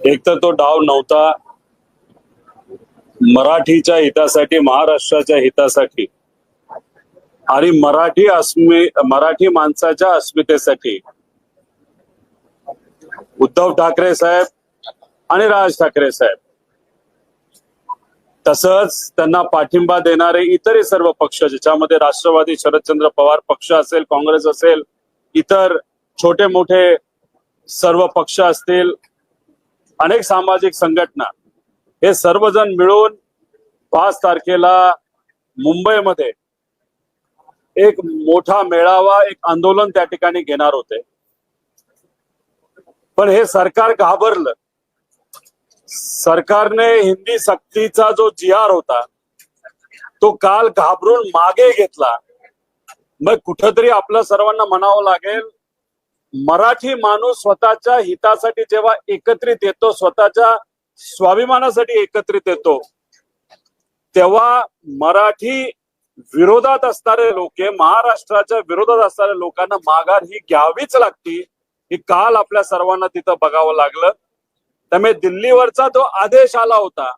एक तर तो डाव नव्हता मराठीच्या हितासाठी महाराष्ट्राच्या हितासाठी आणि मराठी अस्मि मराठी माणसाच्या अस्मितेसाठी. उद्धव ठाकरे साहेब आणि राज ठाकरे साहेब. तसंच त्यांना पाठिंबा देणारे इतरही सर्व पक्ष ज्याच्यामध्ये राष्ट्रवादी शरदचंद्र पवार पक्ष असेल काँग्रेस असेल इतर छोटे मोठे सर्व पक्ष असतील अनेक सामाजिक संघटना हे सर्वजण मिळून पाच तारखेला मुंबईमध्ये एक मोठा मेळावा एक आंदोलन त्या ठिकाणी घेणार होते. पण हे सरकार घाबरलं. सरकारने हिंदी सक्तीचा जो जिहार होता तो काल घाबरून मागे घेतला. मग कुठंतरी आपल्या सर्वांना म्हणावं लागेल मराठी माणूस स्वतःच्या हितासाठी जेव्हा एकत्रित येतो स्वतःच्या स्वाभिमानासाठी एकत्रित येतो तेव्हा मराठी विरोधात असणारे लोक महाराष्ट्राच्या विरोधात असणाऱ्या लोकांना माघार ही घ्यावीच लागती ही काल आपल्या सर्वांना तिथं बघावं लागलं. त्यामुळे दिल्लीवरचा जो आदेश आला होता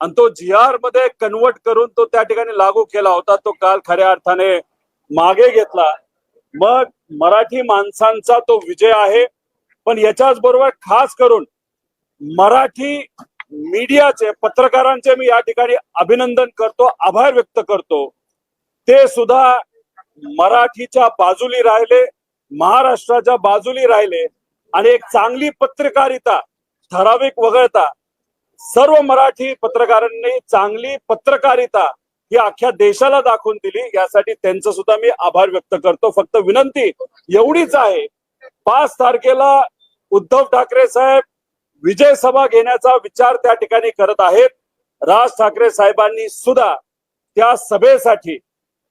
आणि तो जी आरमध्ये कन्वर्ट करून तो त्या ठिकाणी लागू केला होता तो काल खऱ्या अर्थाने मागे घेतला. मग मराठी माणसांचा तो विजय आहे. पण याच्याच बरोबर खास करून मराठी मीडियाचे पत्रकारांचे मी या ठिकाणी अभिनंदन करतो आभार व्यक्त करतो. ते सुद्धा मराठीच्या बाजूली राहिले महाराष्ट्राच्या बाजूली राहिले आणि एक चांगली पत्रकारिता ठराविक वगळता सर्व मराठी पत्रकारांनी चांगली पत्रकारिता ही अख्ख्या देशाला दाखवून दिली. यासाठी त्यांचं सुद्धा मी आभार व्यक्त करतो. फक्त विनंती एवढीच आहे. पाच तारखेला उद्धव ठाकरे साहेब विजय सभा घेण्याचा विचार त्या ठिकाणी करत आहेत. राज ठाकरे साहेबांनी सुद्धा त्या सभेसाठी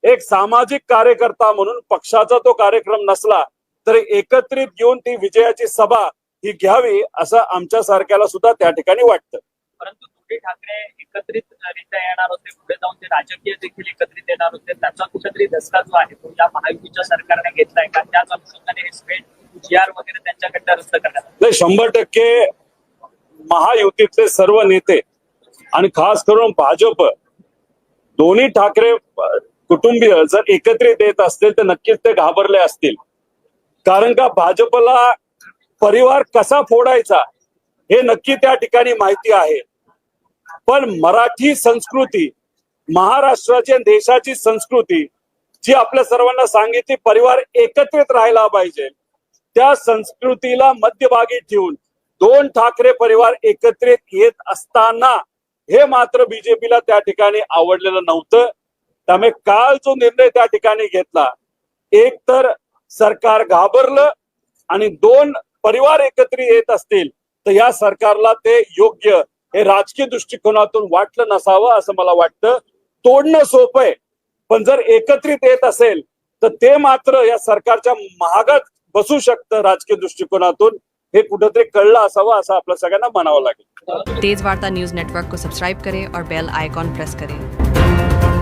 एक सामाजिक कार्यकर्ता म्हणून पक्षाचा तो कार्यक्रम नसला तरी एकत्रित घेऊन ती विजयाची सभा ही घ्यावी असं आमच्या सारख्याला सुद्धा त्या ठिकाणी वाटतं. परंतु उद्धव ठाकरे एकत्रितरित्या येणार होते पुढे जाऊन ते राजकीय देखील एकत्रित येणार होते. त्याचा कुठेतरी धसका जो आहे तो या महायुतीच्या सरकारने घेतलाय का? त्याच अनुषंगाने हे स्पेट जी आर वगैरे त्यांच्याकडनं रद्द करण्यात शंभर टक्के महायुतीतले सर्व नेते आणि खास करून भाजप दोन्ही ठाकरे कुटुंबीय जर एकत्रित येत असतील तर नक्कीच ते घाबरले असतील. कारण का भाजपला परिवार कसा फोडायचा हे नक्की त्या ठिकाणी माहिती आहे. पण मराठी संस्कृती महाराष्ट्राची देशाची संस्कृती जी आपल्या सर्वांना सांगितली परिवार एकत्रित राहायला पाहिजे. त्या संस्कृतीला मध्यभागी ठेवून दोन ठाकरे परिवार एकत्रित येत असताना हे मात्र बीजेपीला त्या ठिकाणी आवडलेलं नव्हतं. त्यामुळे काल जो निर्णय त्या ठिकाणी घेतला एक तर सरकार घाबरलं आणि दोन परिवार एकत्रित येत असतील तर या सरकारला ते योग्य हे राजकीय दृष्टिकोनातून वाटलं नसावं असं मला वाटतं. तोडणं सोपं आहे पण जर एकत्रित येत असेल तर ते मात्र या सरकारच्या महागात बसू शकतं राजकीय दृष्टिकोनातून. हे कुठंतरी कळलं असावं असं आपल्या सगळ्यांना म्हणावं लागेल. तेज वार्ता न्यूज नेटवर्क को सब्सक्राइब करें और बेल आइकॉन प्रेस करें.